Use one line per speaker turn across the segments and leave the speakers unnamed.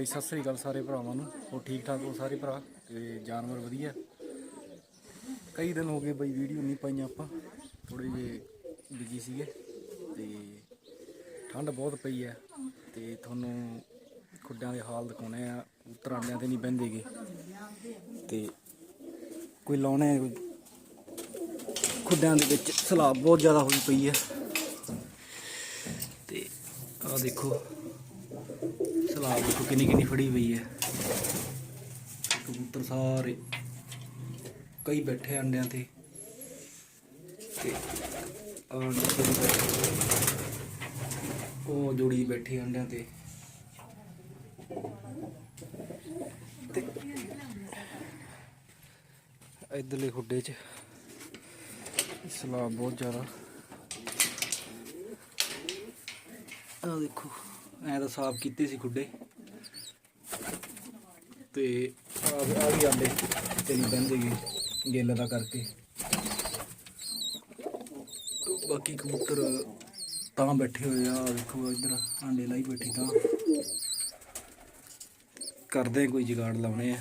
ਬਈ ਸਤਿ ਸ੍ਰੀ ਅਕਾਲ ਸਾਰੇ ਭਰਾਵਾਂ ਨੂੰ। ਉਹ ਠੀਕ ਠਾਕ ਹੋ ਸਾਰੇ ਭਰਾ? ਤੇ ਜਾਨਵਰ ਵਧੀਆ। ਕਈ ਦਿਨ ਹੋ ਗਏ ਬਈ ਵੀਡੀਓ ਨਹੀਂ ਪਾਈਆਂ ਆਪਾਂ। ਥੋੜੇ ਜੇ ਬਿਜ਼ੀ ਸੀਗੇ। ਤੇ ਠੰਡ ਬਹੁਤ ਪਈ ਹੈ ਤੇ ਤੁਹਾਨੂੰ ਖੁੱਡਾਂ ਦੇ ਹਾਲ ਦਿਖਾਉਣੇ ਆ। ਉੱਤਰ ਆਂਡਿਆਂ ਤੇ ਨਹੀਂ ਬਹਿੰਦੇਗੇ। ਤੇ ਕੋਈ ਲਾਉਣੇ ਕੋਈ? ਖੁੱਡਾਂ ਦੇ ਵਿੱਚ ਸਲਾਬ ਬਹੁਤ ਜ਼ਿਆਦਾ ਹੋਈ ਪਈ ਹੈ ਤੇ ਆਹ ਦੇਖੋ। ਸਲਾਬ ਦੇਖੋ ਕਿੰਨੀ ਕਿੰਨੀ ਫੜੀ ਪਈ ਹੈ। ਕਬੂਤਰ ਸਾਰੇ ਕਈ ਬੈਠੇ ਅੰਡਿਆਂ ਤੇ। ਤੇ ਬੈਠੇ। ਉਹ ਜੋੜੀ ਬੈਠੀ ਅੰਡਿਆਂ ਤੇ। ਤੇ ਇਧਰਲੇ ਖੁੱਡੇ 'ਚ ਸਲਾਬ ਬਹੁਤ ਜ਼ਿਆਦਾ। ਆ ਦੇਖੋ। ਐ ਤਾਂ ਸਾਫ਼ ਕੀਤੇ ਸੀ ਖੁੱਡੇ। ਤੇ ਆ ਆ ਵੀ ਆਂਡੇ ਤੇ ਨਹੀਂ ਬੰਦੇਗੇ ਗਿੱਲ ਦਾ ਕਰਕੇ। ਬਾਕੀ ਕਬੂਤਰ ਤਾਂ ਬੈਠੇ ਹੋਏ ਆ, ਆਹ ਦੇਖੋ ਇੱਧਰ ਆਂਡੇ ਲਾਈ ਬੈਠੀ ਤਾਂ। ਕਰਦੇ ਕੋਈ ਜੁਗਾੜ ਲਾਉਣੇ ਆ।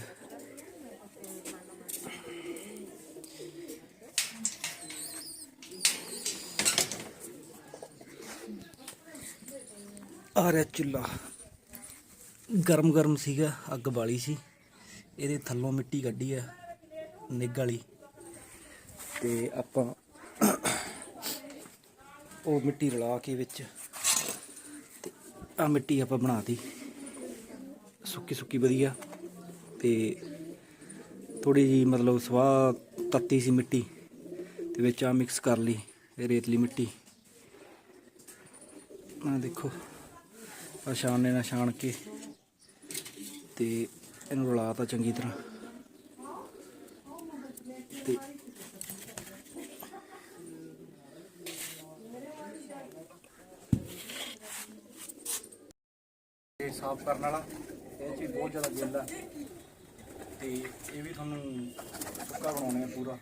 ਆ ਰਿਹਾ ਚੁੱਲਾ। ਗਰਮ ਗਰਮ ਸੀਗਾ, ਅੱਗ ਬਾਲੀ ਸੀ। ਇਹਦੇ ਥੱਲੋਂ ਮਿੱਟੀ ਕੱਢੀ ਆ ਨਿੱਗ ਵਾਲੀ। ਤੇ ਆਪਾਂ ਉਹ ਮਿੱਟੀ ਰਲਾ ਕੇ ਵਿੱਚ ਤੇ ਆ ਮਿੱਟੀ ਆਪਾਂ ਬਣਾਤੀ। ਸੁੱਕੀ ਸੁੱਕੀ ਵਧੀਆ। ਤੇ ਥੋੜੀ ਜੀ ਮਤਲਬ ਸਵਾਹ ਤੱਤੀ ਸੀ ਮਿੱਟੀ। ਤੇ ਵਿੱਚ ਆ ਮਿਕਸ ਕਰ ਲਈ ਰੇਤਲੀ ਮਿੱਟੀ। ਆ ਦੇਖੋ। ਆ ਛਾਣਨੇ ਨਾਲ ਛਾਣ ਕੇ। ਤੇ ਇਹਨੂੰ ਰਲਾਤਾ ਚੰਗੀ ਤਰ੍ਹਾਂ। ਤੇ ਇਹ ਸਾਫ਼ ਕਰਨ ਵਾਲਾ, ਇਹ ਚੀਜ਼ ਬਹੁਤ ਜ਼ਿਆਦਾ ਗਿੱਲ ਆ। ਤੇ ਇਹ ਵੀ ਤੁਹਾਨੂੰ ਸੁੱਕਾ ਬਣਾਉਣਾ ਹੈ ਪੂਰਾ।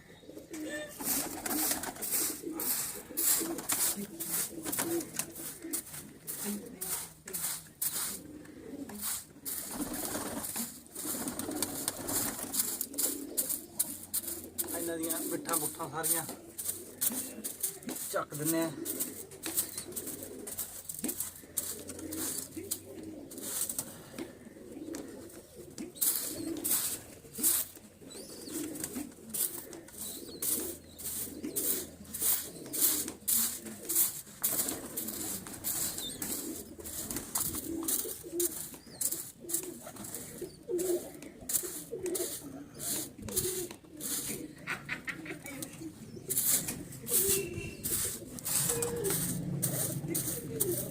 ਦੀਆਂ ਮਿੱਠਾਂ ਮੁੱਠਾਂ ਸਾਰੀਆਂ ਚੱਕ ਦਿੰਨੇ ਆ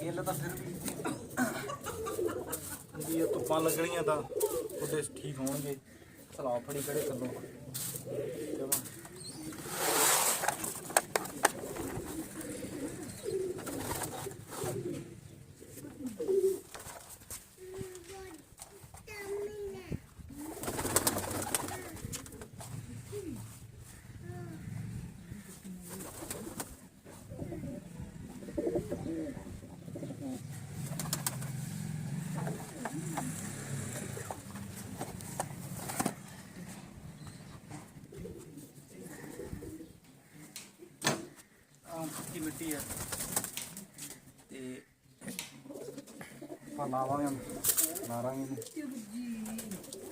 ਗਿੱਲ ਤਾਂ ਫਿਰ ਵੀ ਵੀ ਇਹ ਧੁੱਪਾਂ ਲੱਗਣੀਆਂ ਤਾਂ ਉਹਦੇ ਠੀਕ ਹੋਣਗੇ। ਸਲਾਬ ਫੜੀ ਕਿਹੜੇ ਥੱਲੋਂ ਜਮਾਂ। ਮਿੱਟੀ ਹੈ ਤੇ ਆਪਾਂ ਲਾਵਾਂਗੇ ਮਾਰਾਂਗੇ ਇਹਨੂੰ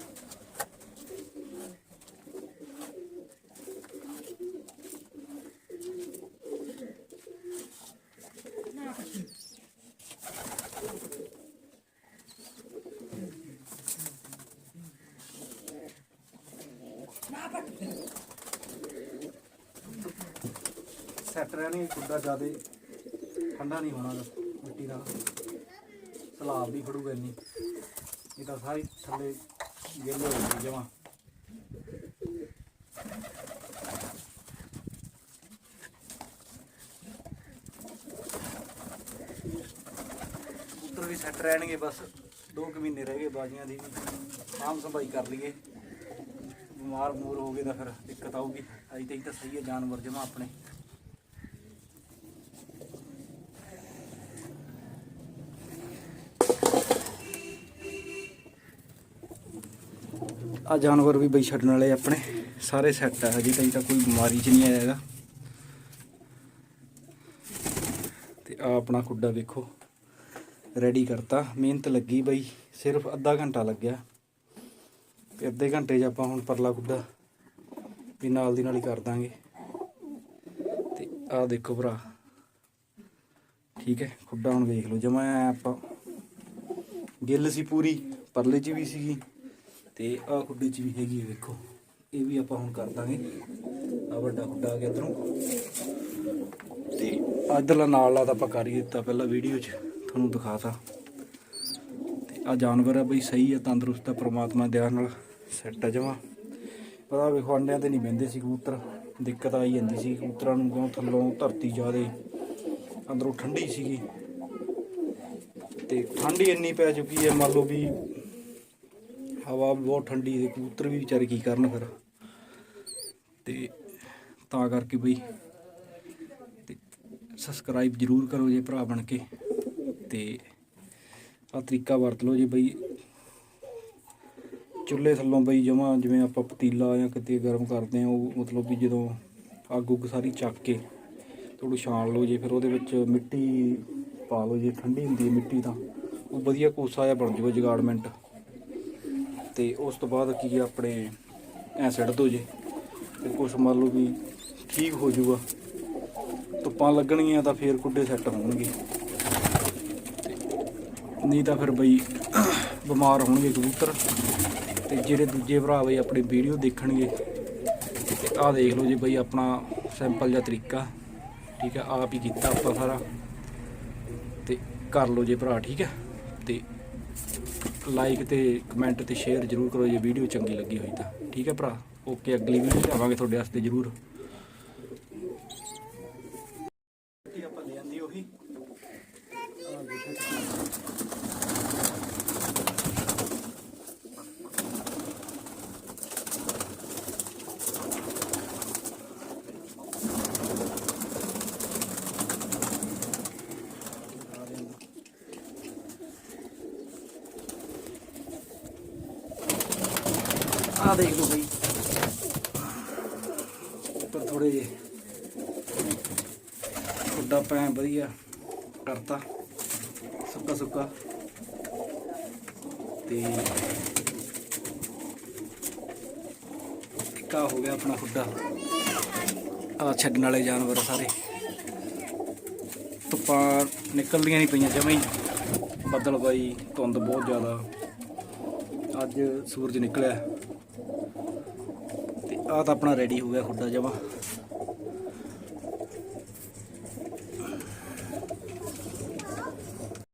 ਸੈੱਟ ਰਹਿਣੀ ਕੁੱਡਾ ਜ਼ਿਆਦਾ ਠੰਡਾ ਨਹੀਂ ਹੋਣਾ ਮਿੱਟੀ ਦਾ। ਸਲਾਬ ਵੀ ਫੜੂਗਾ ਇੰਨੀ। ਇਹ ਤਾਂ ਸਾਰੀ ਥੱਲੇ ਗਿੱਲ ਹੋ ਜਾਂਦੀ ਜਮਾ। ਉੱਤਰ ਵੀ ਸੈੱਟ ਰਹਿਣਗੇ, ਬਸ 2 ਕੁ ਮਹੀਨੇ ਰਹਿ ਗਏ ਬਾਜੀਆਂ ਦੀ ਆਮ ਸੰਭਾਈ ਕਰ ਲਈਏ। ਬਿਮਾਰ ਮੂਰ ਹੋ ਗਏ ਤਾਂ ਫਿਰ ਦਿੱਕਤ ਆਊਗੀ। ਅਜੇ ਤੱਕ ਤਾਂ ਸਹੀ ਹੈ, ਜਾਨਵਰ ਜਮਾ ਆਪਣੇ। ਆ ਜਾਨਵਰ ਵੀ ਬਈ ਛੱਡਣ ਵਾਲੇ ਆਪਣੇ। ਸਾਰੇ ਸੈੱਟ ਆ ਹਜੇ ਤਾਈਂ ਤਾਂ ਕੋਈ ਬਿਮਾਰੀ ਚ ਨਹੀਂ ਆਇਆ ਹੈਗਾ। ਤੇ ਆ ਆਪਣਾ ਖੁੱਡਾ ਵੇਖੋ। ਰੈਡੀ ਕਰਤਾ। ਮਿਹਨਤ ਲੱਗੀ ਬਈ। ਸਿਰਫ ਅੱਧਾ ਘੰਟਾ ਲੱਗਿਆ। ਤੇ ਅੱਧੇ ਘੰਟੇ 'ਚ ਆਪਾਂ ਹੁਣ ਪਰਲਾ ਖੁੱਡਾ ਵੀ ਨਾਲ ਦੀ ਨਾਲ ਹੀ ਕਰ ਦਾਂਗੇ। ਤੇ ਆ ਦੇਖੋ ਭਰਾ। ਠੀਕ ਹੈ, ਖੁੱਡਾ ਹੁਣ ਵੇਖ ਲਓ। ਜਮਾ ਆਪਾਂ ਗਿੱਲ ਸੀ ਪੂਰੀ, ਪਰਲੇ 'ਚ ਵੀ ਸੀਗੀ। ਤੇ ਆ ਖੁੱਡੇ 'ਚ ਵੀ ਹੈਗੀ ਹੈ ਵੇਖੋ। ਇਹ ਵੀ ਆਪਾਂ ਹੁਣ ਕਰ ਦਾਂਗੇ। ਆ ਵੱਡਾ ਖੁੱਡਾ ਆ ਗਿਆ ਇਧਰੋਂ। ਤੇ ਇਧਰਲਾ ਨਾਲ ਲਾ ਤਾਂ ਆਪਾਂ ਕਰ ਹੀ ਦਿੱਤਾ ਪਹਿਲਾਂ ਵੀਡੀਓ 'ਚ। ਤੁਹਾਨੂੰ ਦਿਖਾਤਾ। ਤੇ ਆ ਜਾਨਵਰ ਆ ਬਈ, ਸਹੀ ਆ, ਤੰਦਰੁਸਤ ਆ, ਪ੍ਰਮਾਤਮਾ ਦੀ ਨਾਲ ਸੈੱਟ ਆ ਜਮਾ। ਪਤਾ ਵੇਖੋ ਅੰਡਿਆਂ ਤੇ ਨਹੀਂ ਬਹਿੰਦੇ ਸੀ ਕਬੂਤਰ। ਦਿੱਕਤ ਆਈ ਜਾਂਦੀ ਸੀ ਕਬੂਤਰਾਂ ਨੂੰ, ਕਿਉਂ ਥੱਲੋਂ ਧਰਤੀ ਜ਼ਿਆਦੇ ਅੰਦਰੋਂ ਠੰਡੀ ਸੀਗੀ। ਤੇ ਠੰਡ ਹੀ ਇੰਨੀ ਪੈ ਚੁੱਕੀ ਹੈ ਮੰਨ ਲਓ ਵੀ ਹਵਾ ਬਹੁਤ ਠੰਡੀ ਤੇ ਕਬੂਤਰ ਵੀ ਵਿਚਾਰੇ ਕੀ ਕਰਨ ਫਿਰ? ਤੇ ਤਾਂ ਕਰਕੇ ਬਈ ਤੇ ਸਬਸਕ੍ਰਾਈਬ ਜਰੂਰ ਕਰੋ ਜੇ ਭਰਾ ਬਣ ਕੇ ਤੇ ਆ ਤਰੀਕਾ ਵਰਤ ਲਓ ਜੇ ਬਈ। ਚੁੱਲ੍ਹੇ ਥੱਲੋਂ ਬਈ ਜਮਾ ਜਿਵੇਂ ਆਪਾਂ ਪਤੀਲਾ ਜਾਂ ਕਿਤੇ ਗਰਮ ਕਰਦੇ ਆ ਉਹ ਮਤਲਬ ਵੀ ਜਦੋਂ ਅੱਗ ਉੱਗ ਸਾਰੀ ਚੱਕ ਕੇ ਥੋੜੂ ਛਾਣ ਲਓ ਜੇ, ਫਿਰ ਉਹਦੇ ਵਿੱਚ ਮਿੱਟੀ ਪਾ ਲਓ ਜੇ, ਠੰਡੀ ਹੁੰਦੀ ਹੈ ਮਿੱਟੀ ਤਾਂ। ਉਹ ਵਧੀਆ ਕੋਸਾ ਜਿਹਾ ਬਣ ਜਾਊਗਾ ਜਗਾੜਮੈਂਟ। ਤੇ ਉਸ ਤੋਂ ਬਾਅਦ ਕੀ ਆਪਣੇ, ਐ ਸਿੱਟ ਦੋ ਜੇ, ਤੇ ਕੁਛ ਮੰਨ ਲਓ ਵੀ ਠੀਕ ਹੋ ਜਾਊਗਾ। ਧੁੱਪਾਂ ਲੱਗਣਗੀਆਂ ਤਾਂ ਫੇਰ ਕੁੱਡੇ ਸੈੱਟ ਹੋਣਗੇ। ਨਹੀਂ ਤਾਂ ਫਿਰ ਬਈ ਬਿਮਾਰ ਹੋਣਗੇ ਕਬੂਤਰ। ਤੇ ਜਿਹੜੇ ਦੂਜੇ ਭਰਾ ਬਈ ਆਪਣੀ ਵੀਡੀਓ ਦੇਖਣਗੇ, ਤੇ ਆਹ ਦੇਖ ਲਓ ਜੀ ਬਈ ਆਪਣਾ ਸਿੰਪਲ ਜਿਹਾ ਤਰੀਕਾ। ਠੀਕ ਹੈ ਆਪ ਹੀ ਕੀਤਾ ਆਪਾਂ ਸਾਰਾ। ਤੇ ਕਰ ਲਓ ਜੇ ਭਰਾ, ਠੀਕ ਹੈ ਤੇ ਲਾਈਕ ਤੇ ਕਮੈਂਟ ਤੇ ਸ਼ੇਅਰ ਜਰੂਰ ਕਰੋ, ਜੇ ਵੀਡੀਓ ਚੰਗੀ ਲੱਗੀ ਹੋਈ ਤਾਂ। ਠੀਕ ਹੈ ਭਰਾ? ਓਕੇ ਅਗਲੀ ਵੀਡੀਓ ਲਿਆਵਾਂਗੇ ਤੁਹਾਡੇ ਵਾਸਤੇ ਜਰੂਰ। ਆਪਾਂ ਲੈ ਆਂਦੀ ਉਹੀ। ਆ ਦੇਖ ਲਓ ਬਈ। ਉੱਪਰ ਥੋੜੇ ਜੇ ਖੁੱਡਾ ਪੈ ਵਧੀਆ ਕਰਤਾ। ਸੁੱਕਾ ਸੁੱਕਾ। ਤੇ ਇੱਕਾ ਹੋ ਗਿਆ ਆਪਣਾ ਖੁੱਡਾ। ਆ ਛੱਡਣ ਵਾਲੇ ਜਾਨਵਰ ਸਾਰੇ। ਧੁੱਪਾਂ ਨਿਕਲਦੀਆਂ ਨਹੀਂ ਪਈਆਂ, ਜਮੇ ਹੀ ਬੱਦਲ ਬਾਈ, ਧੁੰਦ ਬਹੁਤ ਜ਼ਿਆਦਾ। ਅੱਜ ਸੂਰਜ ਨਿਕਲਿਆ। ਆਹ ਤਾਂ ਆਪਣਾ ਰੈਡੀ ਹੋ ਗਿਆ ਖੁੱਡਾ ਜਮਾ।